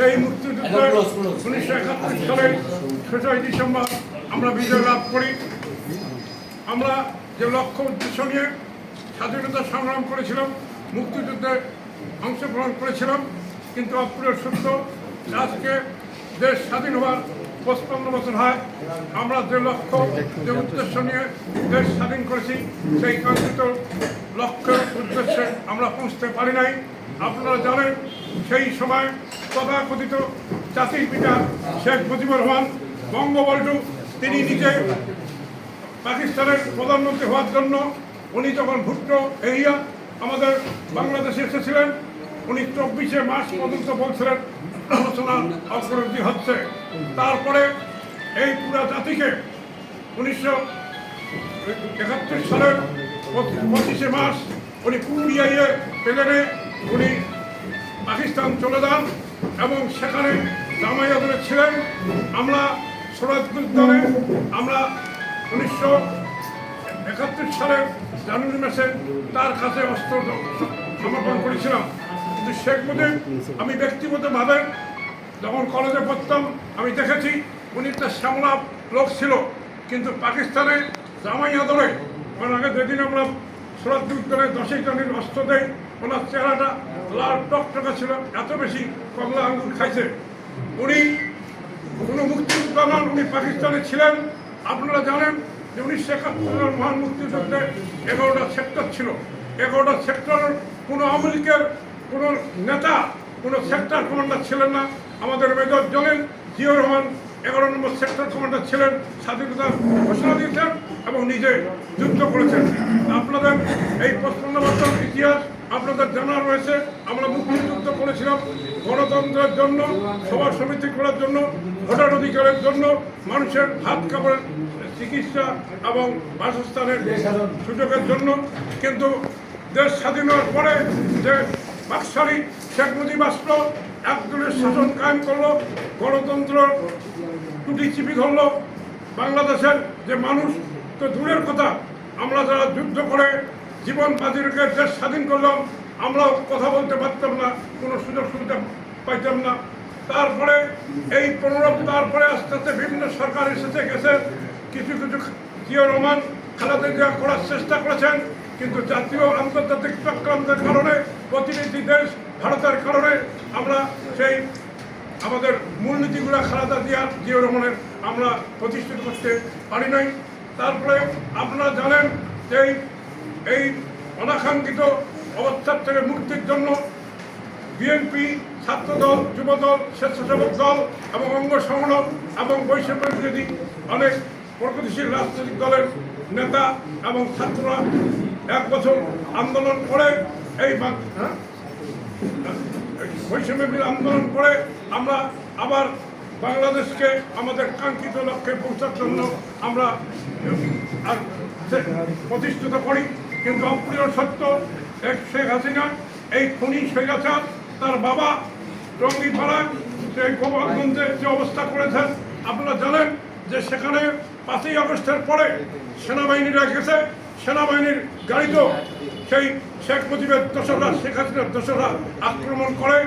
সেই মুক্তিযুদ্ধে উনিশশো একাত্তর সালের ছয়ই ডিসেম্বর আমরা বিজয় লাভ করি। আমরা যে লক্ষ্য উদ্দেশ্য নিয়ে স্বাধীনতা সংগ্রাম করেছিলাম মুক্তিযুদ্ধে অংশগ্রহণ করেছিলাম কিন্তু অপ্রিয় সত্য আজকে দেশ স্বাধীন হওয়ার পঁচপান্ন বছর হয়। আমরা যে লক্ষ্য যে উদ্দেশ্য নিয়ে দেশ স্বাধীন করেছি সেই কাঙ্ক্ষিত লক্ষ্যের উদ্দেশ্যে আমরা পৌঁছতে পারি নাই। আপনারা জানেন সেই সময় তথাকথিত জাতির পিতা শেখ মুজিবুর রহমান, বঙ্গবন্ধু, তিনি নিজে পাকিস্তানের প্রধানমন্ত্রী হওয়ার জন্য উনি যখন ভুট্টো এরিয়া আমাদের বাংলাদেশে এসেছিলেন, উনি চব্বিশে মার্চ পর্যন্ত বলছিলেন আলোচনা অগ্রগতি হচ্ছে। তারপরে এই পুরা জাতিকে উনিশশো একাত্তর সালের পঁচিশে মার্চ উনি পুরিয়াইয়ে প্লেনে উনি পাকিস্তান চলে যান। এবং সেখানে জামাইয়াদরে ছিলেন। আমরা সুরাজগুদ্দারে আমরা উনিশশো একাত্তর সালের জানুয়ারি মাসে তার কাছে অস্ত্র সমর্পণ করেছিলাম। কিন্তু শেখ মুজিব, আমি ব্যক্তিগতভাবে যখন কলেজে পড়তাম, আমি দেখেছি উনি একটা শ্যামলা লোক ছিল। কিন্তু পাকিস্তানে জামাই ওনার আগে যেদিন আমরা সুরাজগুদ্দারে দশই জানুয়ারি অস্ত্র দেয় ওনার চেহারাটা লাল টকটকা ছিল, এত বেশি কমলা আঙ্গুর খাইছে। উনি কোনো মুক্তিযোদ্ধা উনি পাকিস্তানে ছিলেন। আপনারা জানেন যে উনিশশো একাত্তরের মহান মুক্তিযুদ্ধে এগারোটা সেক্টর ছিল। এগারোটা সেক্টর কোনো আওয়ামী লীগের কোনো নেতা, কোনো সেক্টর কমান্ডার ছিলেন না। আমাদের মেজর জলেন জিয়র রহমান এগারো নম্বর সেক্টর কমান্ডার ছিলেন স্বাধীনতা ঘোষণা দিয়েছেন এবং নিজে যুদ্ধ করেছেন। আপনাদের এই বছর ইতিহাস আপনাদের জানা রয়েছে, আমরা মুক্তিযুদ্ধ করেছিলাম গণতন্ত্রের জন্য সভা সমিতি করার জন্য, ভোটার অধিকারের জন্য, মানুষের হাত কাপড়ের চিকিৎসা এবং বাসস্থানের সুযোগের জন্য। কিন্তু দেশ স্বাধীন হওয়ার পরে যে বাকশালী শেখ মুজিব আসলো, একদলের শাসন কায়েম করল, গণতন্ত্র টুটি চিপি ধরলো, বাংলাদেশের যে মানুষ, তো দূরের কথা, আমরা যারা যুদ্ধ করে জীবন বাজি রেখে দেশ স্বাধীন করলাম, আমরাও কথা বলতে পারতাম না, কোনো সুযোগ সুবিধা পাইতাম না। তারপরে এই পনেরো, তারপরে আস্তে আস্তে বিভিন্ন সরকার এসেছে, গেছে। কিছু কিছু জিও রহমান জিয়া করার চেষ্টা করেছেন, কিন্তু জাতীয় আন্তর্জাতিক চক্রান্তের কারণে প্রতিনিধি দেশ ভারতের কারণে আমরা সেই আমাদের মূলনীতিগুলো খালাদা জিয়া জিয়া রহমানের আমরা প্রতিষ্ঠিত করতে পারি নাই। তারপরে আপনারা জানেন যে এই অনাকাঙ্ক্ষিত অবস্থার থেকে মুক্তির জন্য বিএনপি ছাত্রদল, যুবদল, স্বেচ্ছাসেবক দল এবং অঙ্গ সংগঠন এবং বৈষম্য অনেক প্রগতিশীল রাজনৈতিক দলের নেতা এবং ছাত্ররা এক বছর আন্দোলন করে এই হ্যাঁ? বৈষম্য আন্দোলন করে আমরা আবার বাংলাদেশকে আমাদের কাঙ্ক্ষিত লক্ষ্যে পৌঁছার জন্য আমরা প্রতিষ্ঠিত করি কিন্তু অপ্রিয় সত্য এক শেখ হাসিনা, এই খনি স্বৈরাচার, তার বাবা টঙ্গিপাড়ায় সেই গোপালগঞ্জে যে অবস্থা করেছেন, আপনারা জানেন যে সেখানে পাঁচই আগস্টের পরে সেনাবাহিনীরা গেছে। সেনাবাহিনীর গাড়িতেও সেই শেখ মুজিবের দোসররা, শেখ হাসিনার দোসররা আক্রমণ করে।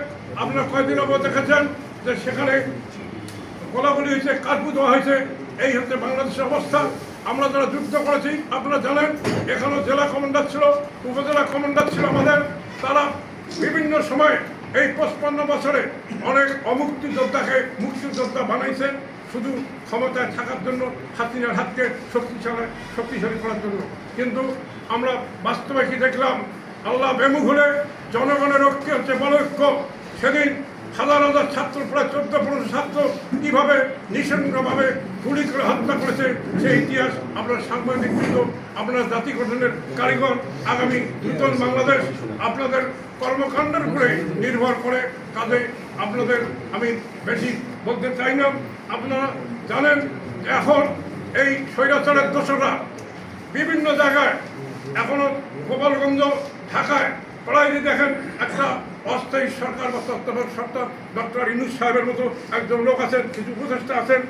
আপনারা কয়েকদিন আগে দেখেছেন যে সেখানে গোলাগুলি হয়েছে দেওয়া হয়েছে। এই হচ্ছে বাংলাদেশের অবস্থা। আমরা যারা যুদ্ধ করেছি, আপনারা জানেন, এখানেও জেলা কমান্ডার ছিল, উপজেলা কমান্ডার ছিল আমাদের। তারা বিভিন্ন সময় এই পঁচপান্ন বছরে অনেক অমুক্তি যোদ্ধাকে মুক্তিযোদ্ধা বানাইছে, শুধু ক্ষমতায় থাকার জন্য, হাতিনার হাতকে শক্তিশালী শক্তিশালী করার জন্য। কিন্তু আমরা বাস্তবে কি দেখলাম? আল্লাহ বেমুখ হলে জনগণের ঐক্য হচ্ছে বড় ঐক্য, সেদিন হাজার হাজার ছাত্র প্রায় চোদ্দ ছাত্র কীভাবে নৃশংসভাবে গুলি করে হত্যা করেছে সেই ইতিহাস আপনার সাংবাদিক বৃন্দ আপনার জাতি গঠনের কারিগর, আগামী নূতন বাংলাদেশ আপনাদের কর্মকাণ্ডের উপরে নির্ভর করে কাজে আপনাদের আমি বেশি বলতে চাই না। আপনারা জানেন, এখন এই স্বৈরাচারের দোষরা বিভিন্ন জায়গায়, এখনও গোপালগঞ্জ, ঢাকায় প্রায় দেখেন একটা অস্থায়ী সরকার বা তত্ত্বাবধায়ক সরকার ডক্টর ইনুস সাহেবের মতো একজন লোক আছেন, কিছু উপদেষ্টা আছেন।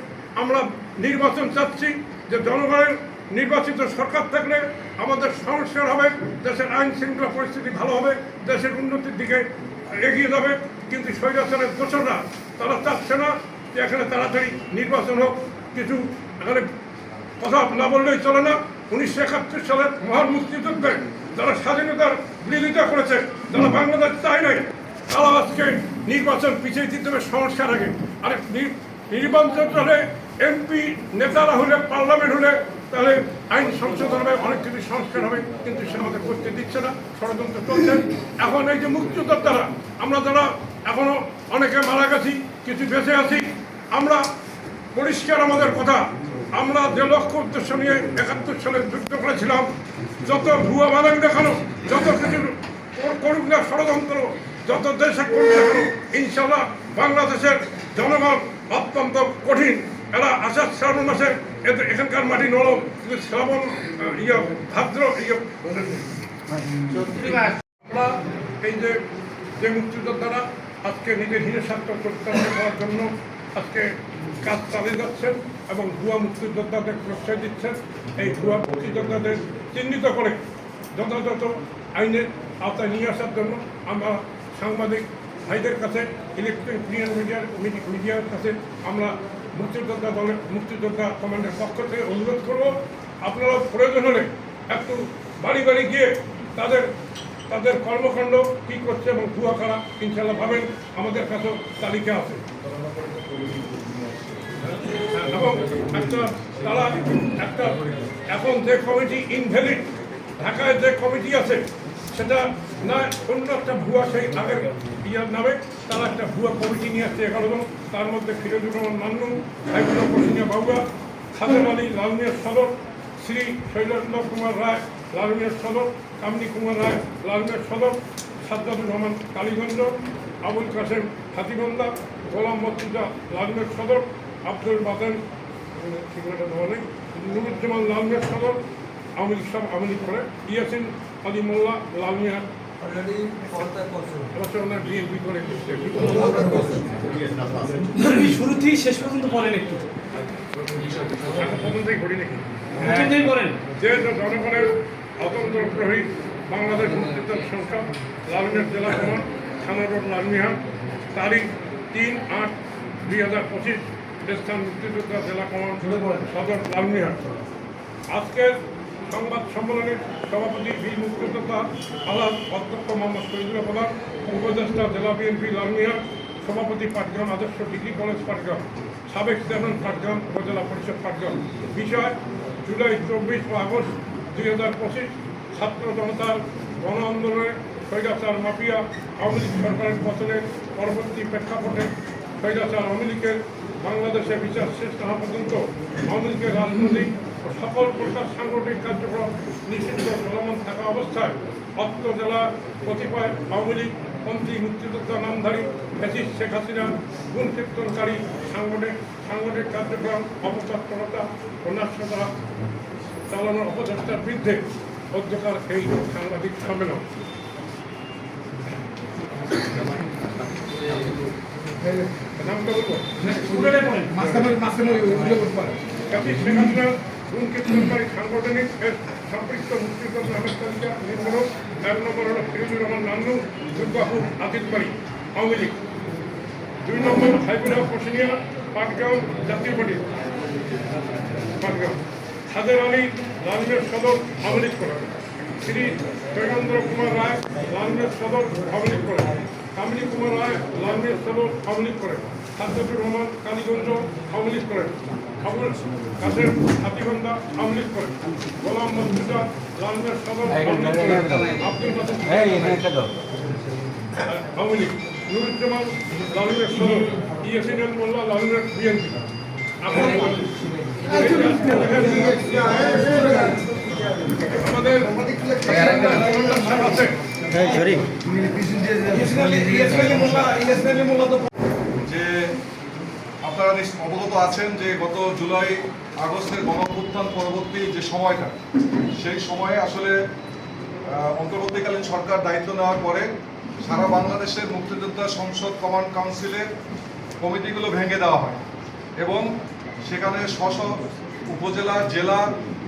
আমরা নির্বাচন চাচ্ছি যে জনগণের নির্বাচিত সরকার থাকলে আমাদের সংস্কার হবে, দেশের আইন শৃঙ্খলা পরিস্থিতি ভালো হবে, দেশের উন্নতির দিকে এগিয়ে যাবে। কিন্তু স্বৈরাচারের দোষররা তারা চাচ্ছে না যে এখানে তাড়াতাড়ি নির্বাচন হোক। কিছু এখানে কথা না বললেই চলে না। উনিশশো একাত্তর সালের মহান মুক্তিযুদ্ধে যারা স্বাধীনতার বিরোধিতা করেছে যারা বাংলাদেশ চায় নাই তারা আজকে নির্বাচন পিছিয়ে দিতে হবে সংস্কার আগে। আর নির্বাচন হলে এমপি নেতারা হলে পার্লামেন্ট হলে তাহলে আইন সংশোধন হবে অনেক কিছু সংস্কার হবে। কিন্তু সে আমাদের করতে দিচ্ছে না ষড়যন্ত্র চলছে এখন এই যে মুক্তিযোদ্ধারা আমরা যারা এখনও অনেকে মারা গেছি কিছু বেঁচে আছি আমরা পরিষ্কার আমাদের কথা। আমরা যে লক্ষ্য উদ্দেশ্য নিয়ে একাত্তর সালে যুদ্ধ করেছিলাম যত ভুয়া বানান দেখানো যত কিছু কর- করুক না ষড়যন্ত্র যত দেশে করুক না কেন ইনশাল্লাহ বাংলাদেশের জনগণ অত্যন্ত কঠিন। এরা আষাঢ় শ্রাবণ মাসে এখানকার মাটি নরম কিন্তু শ্রাবণ ইয়ে ভাদ্র ইয়ে আমরা এই যে যে মুক্তিযোদ্ধারা আজকে নিজের হিরে স্বার্থ প্রত্যাহার করার জন্য আজকে কাজ চালিয়ে যাচ্ছেন এবং ভুয়া মুক্তিযোদ্ধাদের প্রশ্রয় দিচ্ছেন এই ভুয়া মুক্তিযোদ্ধাদের চিহ্নিত করে যথাযথ আইনের আওতায় নিয়ে আসার জন্য আমরা সাংবাদিক ভাইদের কাছে ইলেকট্রনিক মিডিয়ার মিডিয়ার কাছে আমরা মুক্তিযোদ্ধা দলের, মুক্তিযোদ্ধা কমান্ডের পক্ষ থেকে অনুরোধ করব, আপনারা প্রয়োজন হলে একটু বাড়ি বাড়ি গিয়ে তাদের তাদের কর্মকাণ্ড কী করছে এবং ভুয়া খারাপ ইনশাল্লাহ ভাবেন, আমাদের কাছেও তালিকা আছে। এবং একটা তারা একটা এখন যে কমিটি ইনভ্যালিড ঢাকায় যে কমিটি আছে, সেটা না, অন্য একটা ভুয়া সেই আগের ইয়ার নামে, তারা একটা ভুয়া কমিটি নিয়ে আসছে এগারো জন, তার মধ্যে ফিরোজুর রহমান মান্নু সাইফুল্লাহ প্রসিনিয়া বাবুয়া খাদেম আলী, লালমিয়ার সদর, শ্রী শৈলেন্দ্র কুমার রায়, লালমিয়ার সদর কামনি কুমার রায়, লালমিয়ার সদর, সাজ্জাদুর রহমান কালীগঞ্জ, আবুল কাসেম হাতিগন্দা গোলাম মর্তুজা, লালমিয়ার সদর আব্দুল বাতেন ঠিকানাটা দেওয়া নেই। নুরুজ্জামান লালমিয়ার সদর আওয়ামী লীগ সব আওয়ামী লীগ করে। ইয়াসিন আলী মোল্লা লালমিয়া। শুরু থেকে শেষ পর্যন্ত বলেন একটু। যে জনগণের অতন্ত্র বাংলাদেশ মুক্তিযোদ্ধা সংস্থা লালমিয়া জেলা কমান থানা রোড লালমিয়া তারিখ তিন আট দুই হাজার পঁচিশ স্থান মুক্তিযোদ্ধা জেলা কমান সদর লালমিয়া আজকের সংবাদ সম্মেলনের সভাপতি বীর মুক্তিযোদ্ধা আলাদ অধ্যক্ষ মোহাম্মদ শহীদুল প্রধান উপদেষ্টা জেলা বিএনপি লালমিয়া সভাপতি পাটগ্রাম আদর্শ ডিগ্রি কলেজ পাটগ্রাম সাবেক চেয়ারম্যান পাটগ্রাম উপজেলা পরিষদ পাটগ্রাম বিষয় জুলাই চব্বিশ ও আগস্ট দুই হাজার পঁচিশ ছাত্র জনতার গণ আন্দোলনে স্বৈরাচার মাফিয়া আওয়ামী লীগ সরকারের পতনের পরবর্তী প্রেক্ষাপটে স্বৈরাচার আওয়ামী লীগের বাংলাদেশে বিচার শেষ হওয়া পর্যন্ত আওয়ামী রাজনৈতিক ও সকল প্রকার সাংগঠনিক কার্যক্রম নিষিদ্ধ চলমান থাকা অবস্থায় অত্র জেলা কতিপয় আওয়ামী লীগ মন্ত্রী মুক্তিযোদ্ধা নামধারী ফ্যাসিস শেখ হাসিনা গুণ কীর্তনকারী সাংগঠনিক সাংগঠনিক কার্যক্রম অপতৎপরতা ও নাশকতা চালানোর অপচেষ্টার বিরুদ্ধে অধ্যকার এই সাংবাদিক সম্মেলন। নামটা বলব গুণ কীর্তনকারী সাংগঠনিক সম্পৃক্ত মুক্তিযোদ্ধা তালিকা নির্মাণ নম্বর হল ফিরুজুর রহমান নান্নু দুর্গাপুর দুই নম্বর হাইপুরা পশিনিয়া পাটগ্রাম জাতীয় পার্টি সাদের আলী লালমের সদর আওয়ামী লীগ করে শ্রী জয়েন্দ্র কুমার রায় লালমের সদর আওয়ামী লীগ করে কামিনী কুমার রায় লালমের সদর আওয়ামী লীগ করে সাজ্জাদুর রহমান কালীগঞ্জ আওয়ামী লীগ করেন আবুল কাসেম হাতিগন্ধা আওয়ামী লীগ করেন গোলাম মসজিদা লালমের সদর আওয়ামী লীগ করেন আব্দুল কাসেম আওয়ামী লীগ নুরুজ্জামান লালমের সদর ইয়াসিন মোল্লা লালমের বিএনপি আমাদের আছে যে আপনারা অবগত আছেন যে গত জুলাই আগস্টের গণঅভ্যুত্থান পরবর্তী যে সময়টা, সেই সময়ে আসলে অন্তর্বর্তীকালীন সরকার দায়িত্ব নেওয়ার পরে সারা বাংলাদেশের মুক্তিযোদ্ধা সংসদ কমান্ড কাউন্সিলের কমিটিগুলো ভেঙে দেওয়া হয় এবং সেখানে স্ব উপজেলা, জেলা,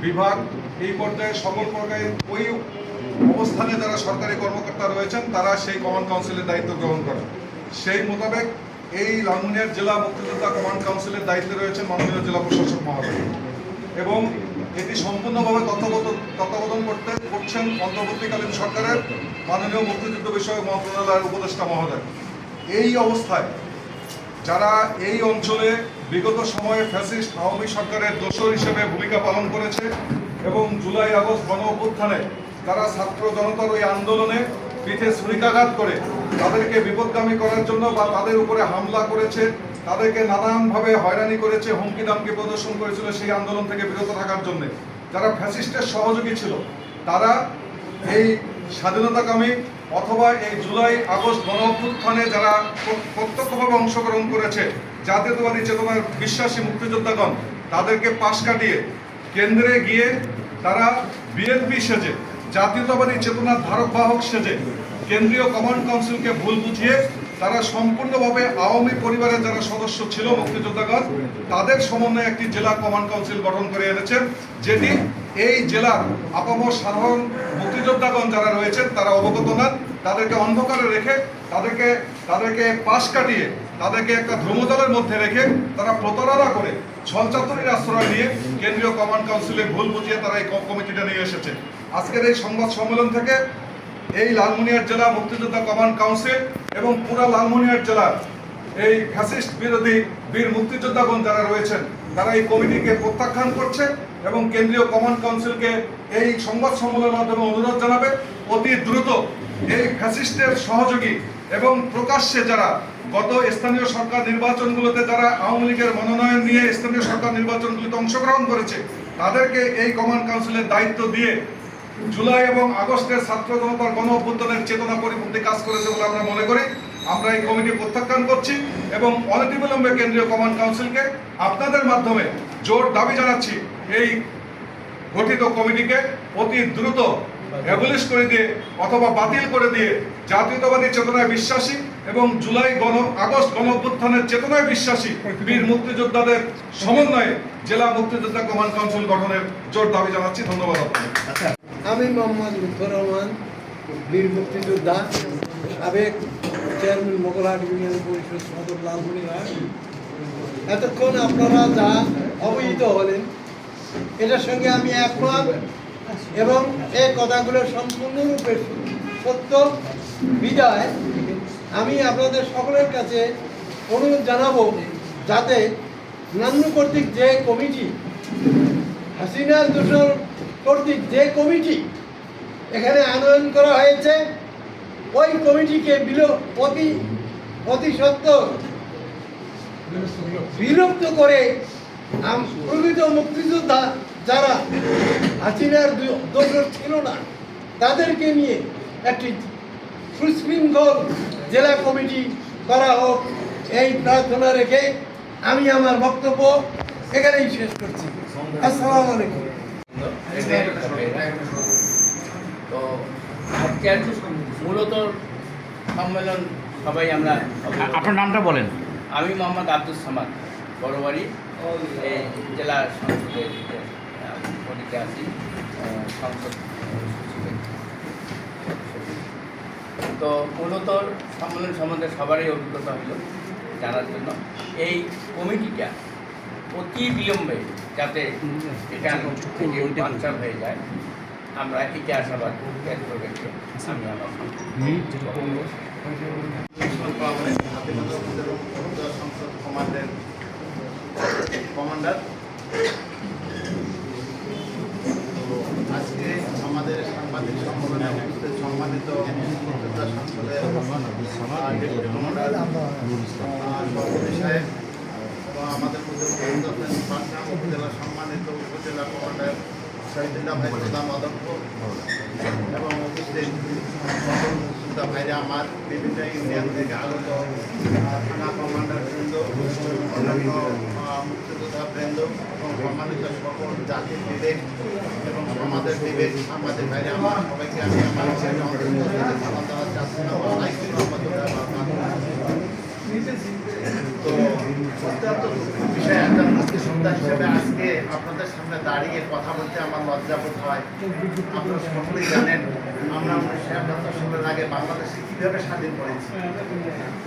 বিভাগ এই পর্যায়ে সকল প্রকারের ওই অবস্থানে যারা সরকারি কর্মকর্তা রয়েছেন, তারা সেই কমান্ড কাউন্সিলের দায়িত্ব গ্রহণ করে সেই মোতাবেক এই লালমনিরহাট জেলা মুক্তিযোদ্ধা কমান্ড কাউন্সিলের দায়িত্বে রয়েছেন মাননীয় জেলা প্রশাসক মহোদয়। এবং এটি সম্পূর্ণভাবে তত্ত্বাবধান তত্ত্বাবধান করতে, করছেন অন্তর্বর্তীকালীন সরকারের মাননীয় মুক্তিযুদ্ধ বিষয়ক মন্ত্রণালয়ের উপদেষ্টা মহোদয়। এই অবস্থায় যারা এই অঞ্চলে বিগত সময়ে ফ্যাসিস্ট আওয়ামী সরকারের দোষর হিসেবে ভূমিকা পালন করেছে এবং জুলাই আগস্ট গণ অভ্যুত্থানে তারা ছাত্র জনতার ওই আন্দোলনে পিঠে ছুরিকাঘাত করে তাদেরকে বিপদগামী করার জন্য বা তাদের উপরে হামলা করেছে, তাদেরকে নানানভাবে হয়রানি করেছে, হুমকি দামকি প্রদর্শন করেছিল সেই আন্দোলন থেকে বিরত থাকার জন্য। যারা ফ্যাসিস্টের সহযোগী ছিল, তারা এই স্বাধীনতাকামী অথবা এই জুলাই আগস্ট গণ অভ্যুত্থানে যারা প্রত্যক্ষভাবে অংশগ্রহণ করেছে, জাতীয়তাবাদী চেতনার বিশ্বাসী মুক্তিযোদ্ধাগণ, তাদেরকে পাশ কাটিয়ে কেন্দ্রে গিয়ে তারা বিএনপি সেজে জাতীয়তাবাদী চেতনার ধারক বাহক সেজে কেন্দ্রীয় কমান্ড কাউন্সিলকে ভুল বুঝিয়ে তারা সম্পূর্ণভাবে আওয়ামী পরিবারের যারা সদস্য ছিল, মুক্তিযোদ্ধাগণ, তাদের সমন্বয়ে একটি জেলা কমান্ড কাউন্সিল গঠন করে এনেছেন যেটি এই জেলার আপামর সাধারণ মুক্তিযোদ্ধাগণ যারা রয়েছেন, তারা অবগত নন। তাদেরকে অন্ধকারে রেখে, তাদেরকে তাদেরকে পাশ কাটিয়ে, তাদেরকে একটা ধ্রুমজলের মধ্যে রেখে তারা প্রতারণা করে ছলচাতুরির আশ্রয় নিয়ে কেন্দ্রীয় কমান্ড কাউন্সিলে ভুল বুঝিয়ে তারা এই কমিটিটা নিয়ে এসেছে। আজকের এই সংবাদ সম্মেলন থেকে এই লালমনিরহাট জেলা মুক্তিযোদ্ধা কমান্ড কাউন্সিল এবং পুরা লালমনিরহাট জেলার এই ফ্যাসিস্ট বিরোধী বীর মুক্তিযোদ্ধাগণ যারা রয়েছেন, তারা এই কমিটিকে প্রত্যাখ্যান করছে এবং কেন্দ্রীয় কমান্ড কাউন্সিলকে এই সংবাদ সম্মেলনের মাধ্যমে অনুরোধ জানাবে। অতি দ্রুত এই ফ্যাসিস্টের সহযোগী এবং প্রকাশ্যে যারা গত স্থানীয় সরকার নির্বাচনগুলোতে যারা আওয়ামী লীগের মনোনয়ন নিয়ে স্থানীয় সরকার নির্বাচনগুলিতে অংশগ্রহণ করেছে, তাদেরকে এই কমান্ড কাউন্সিলের দায়িত্ব দিয়ে জুলাই এবং আগস্টের ছাত্র জনতার গণ অভ্যুত্থানের চেতনা পরিপন্থী কাজ করেছে বলে আমরা মনে করি। আমরা এই কমিটি প্রত্যাখ্যান করছি এবং অনতিবিলম্বে কেন্দ্রীয় কমান্ড কাউন্সিলকে আপনাদের মাধ্যমে জোর দাবি জানাচ্ছি এই গঠিত কমিটিকে অতি দ্রুত অ্যাবলিশ করে দিয়ে অথবা বাতিল করে দিয়ে জাতীয়তাবাদী চেতনায় বিশ্বাসী এবং জুলাই গণ, আগস্ট গণ অভ্যুত্থানের চেতনায় বিশ্বাসী বীর মুক্তিযোদ্ধাদের সমন্বয়ে জেলা মুক্তিযোদ্ধা কমান্ড কাউন্সিল গঠনের জোর দাবি জানাচ্ছি। ধন্যবাদ আপনাকে। আমি মোহাম্মদ লুৎফর রহমান, বীর মুক্তিযোদ্ধা, সাবেক চেয়ারম্যান মোগলহাট ইউনিয়ন পরিষদ সদর লালমনিরহাট এতক্ষণ আপনারা যা অবহিত হলেন, এটার সঙ্গে আমি একমত এবং এই কথাগুলো সম্পূর্ণরূপে সত্য। বিদায়, আমি আপনাদের সকলের কাছে অনুরোধ জানাব যাতে নান্নু কর্তৃক যে কমিটি, হাসিনার দূষণ কর্তৃক যে কমিটি এখানে আনয়ন করা হয়েছে, ওই কমিটিকে বিল বিলুপ্ত করে প্রকৃত মুক্তিযোদ্ধা যারা হাসিনার দু- দোষর ছিল না, তাদেরকে নিয়ে একটি সুশৃঙ্খল জেলা কমিটি করা হোক, এই প্রার্থনা রেখে আমি আমার বক্তব্য এখানেই শেষ করছি। আসসালামু আলাইকুম। তো আজকের মূলত সম্মেলন সবাই আমরা আপনার নামটা বলেন। আমি মোহাম্মদ আব্দুল সামাদ বড়বাড়ি জেলা সংসদের পদীতে আছি সংসদ তো মূলত সম্মেলন সম্বন্ধে সবারই অভিজ্ঞতা হইল জানার জন্য। এই কমিটিটা অতি বিলম্বে যাতে এখান থেকে বাঞ্চাল হয়ে যায়, আমরা এটি আশাবাদ ব্যক্ত রেখে কমান্ডের। আজকে আমাদের সাংবাদিক সম্মেলনে সম্মানিত আমাদের সম্মানিত উপজেলা কমান্ডার শহীদুল্লাহ এবং উপস্থিত মুক্তিযোদ্ধা ভাইরা আমার বিভিন্ন ইউনিয়ন থেকে আগত থানা কমান্ডার বৃন্দ অন্যান্য এবং সম্মানিত সকল জাতির বিবেক এবং সাংবাদিক ভাইরা আমার সবাইকে আমি আমার তো বিষয় আজকে আপনাদের সামনে দাঁড়িয়ে কথা বলতে আমার হয়। সকলেই একাত্তর সালের আগে বাংলাদেশে স্বাধীন করেছি।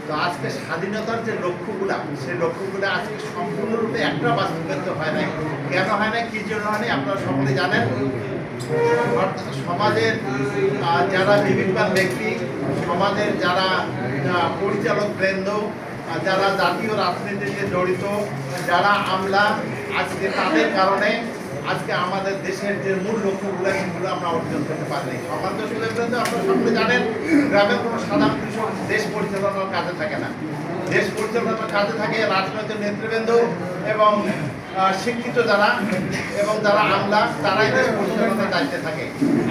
তো আজকে স্বাধীনতার যে লক্ষ্যগুলা, সেই লক্ষ্যগুলো আজকে সম্পূর্ণরূপে একটা বাস্তবায়িত হয় নাই। কেন হয় না কি জন্য হয় নাই, আপনারা সকলে জানেন। সমাজের যারা বিবেকবান ব্যক্তি, সমাজের যারা পরিচালক বৃন্দ যারা জাতীয় রাজনীতিতে জড়িত, যারা আমলা, আজকে তাদের কারণে আজকে আমাদের দেশের যে মূল লক্ষ্যগুলো, সেগুলো আমরা অর্জন করতে পারিনি সমাজ দর্শকের বৃন্দ আপনারা সকলে জানেন গ্রামের কোনো সাধারণ কৃষক দেশ পরিচালনার কাজে থাকে না। দেশ পরিচালনার কাজে থাকে রাজনৈতিক নেতৃবৃন্দ এবং শিক্ষিত যারা এবং যারা আমলা, তারাই দেশ পরিচালনার দায়িত্বে থাকে।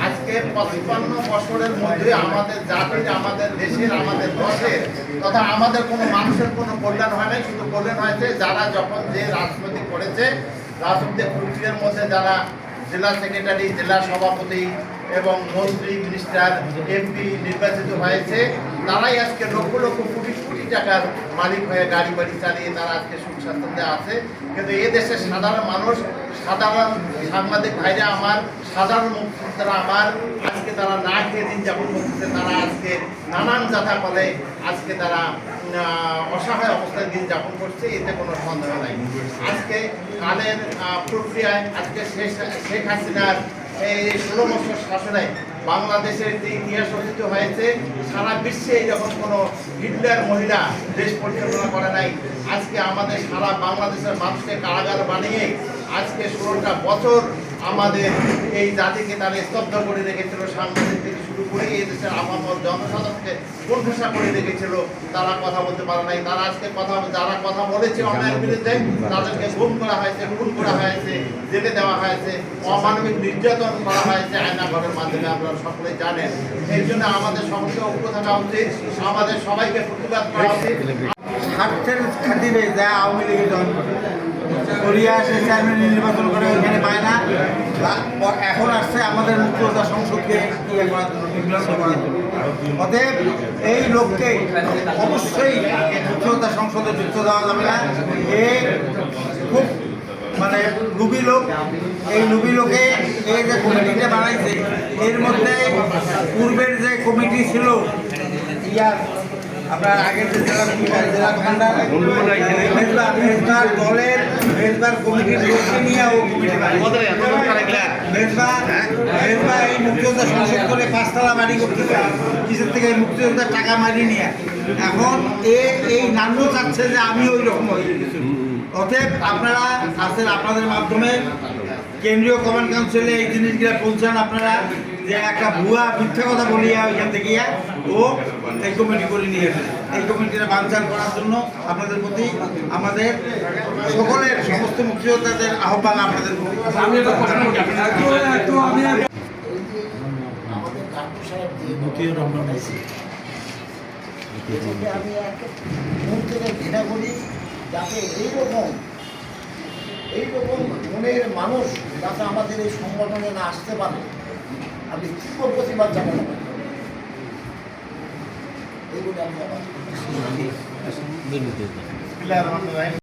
আজকে পঁচপান্ন বছরের মধ্যে আমাদের জাতির আমাদের দেশের আমাদের দেশের তথা আমাদের কোনো মানুষের কোনো কল্যাণ হয় নাই, শুধু কল্যাণ হয়েছে যারা যখন যে রাজনীতি করেছে রাজনৈতিক প্রক্রিয়ার মধ্যে যারা জেলা সেক্রেটারি, জেলা সভাপতি এবং মন্ত্রী, মিনিস্টার, এমপি নির্বাচিত হয়েছে, তারাই আজকে লক্ষ লক্ষ কোটি টাকার মালিক হয়ে গাড়ি বাড়ি চালিয়ে তারা আজকে সুখ স্বাচ্ছন্দ্যে আছে। কিন্তু এ দেশের সাধারণ মানুষ, সাধারণ সাংবাদিক ভাইরা আমার, সাধারণ মুক্তিযোদ্ধারা আমার, আজকে তারা না খেয়ে দিন যাপন করতেছে, তারা আজকে নানান জাথা ফলে আজকে তারা অসহায় অবস্থায় দিন যাপন করছে, এতে কোনো সন্দেহ নাই। আজকে কালের প্রক্রিয়ায় আজকে শেখ হাসিনার এই ষোলো বছর শাসনে বাংলাদেশের যে ইতিহাস রচিত হয়েছে, সারা বিশ্বে যখন কোনো হিটলার মহিলা দেশ পরিচালনা করে নাই। আজকে আমাদের সারা বাংলাদেশের মানুষকে কারাগার বানিয়ে আজকে ষোলোটা বছর আমাদের এই জাতিকে তারা স্তব্ধ করে রেখেছিল সাংবাদিক থেকে শুরু করে এই দেশের আমার জনসাধারণকে কোণঠাসা করে রেখেছিল। তারা কথা বলতে পারে নাই। তারা আজকে কথা যারা কথা বলেছে অন্যায়ের বিরুদ্ধে, তাদেরকে গুম করা হয়েছে, খুন করা হয়েছে, জেলে দেওয়া হয়েছে, অমানবিক নির্যাতন করা হয়েছে আয়না ঘরের মাধ্যমে, আপনারা সকলে জানেন। এই জন্য আমাদের সকলকে ঐক্য থাকা উচিত। আমাদের সবাইকে প্রতিবাদ করা উচিত। স্বার্থের খাতিরে যা আওয়ামী লীগে জয়েন করে কোরিয়া সে চেয়ারম্যান নির্বাচন করে ওইখানে পায় না এখন আসছে আমাদের মুক্তিযোদ্ধা সংসদকে ইয়ে অতএব এই লোককে অবশ্যই মুক্তিযোদ্ধা সংসদে যুক্ত দেওয়া যাবে না এ খুব মানে লুবি লোক এই লুবি লোকে এই যে কমিটিটা বানাইছে এর মধ্যে পূর্বের যে কমিটি ছিল ইয়ার আপনার আগের যে জেলা জেলা দলের মেজবার কমিটির লোককে নিয়ে ও কমিটি এই মুক্তিযোদ্ধা সংসদ করে পাঁচতলা বাড়ি করতেছে কিসের থেকে? মুক্তিযোদ্ধার টাকা মারি নিয়ে। এখন এ এই নান্য চাচ্ছে যে আমি ওই রকম হই অতএব আপনারা আছেন আপনাদের মাধ্যমে। কেন্দ্রীয় কমান্ড কাউন্সিলে এই জিনিসগুলো পৌঁছান আপনারা। একটা ভুয়া মিথ্যা কথা বলিয়া ওইখান থেকে ও এই কমিটি করে নিয়ে এসেছে এই কমিটিটা বানচাল করার জন্য আপনাদের প্রতি আমাদের সকলের সমস্ত মুক্তিযোদ্ধাদের আহ্বান আপনাদের আমি থেকে ঘৃণা করি যাতে এইরকম এইরকম মনের মানুষ যাতে আমাদের এই সংগঠনে না আসতে পারে। আমি তীব্র প্রতিবাদ জানাতে পারি বলে আমি রহিম।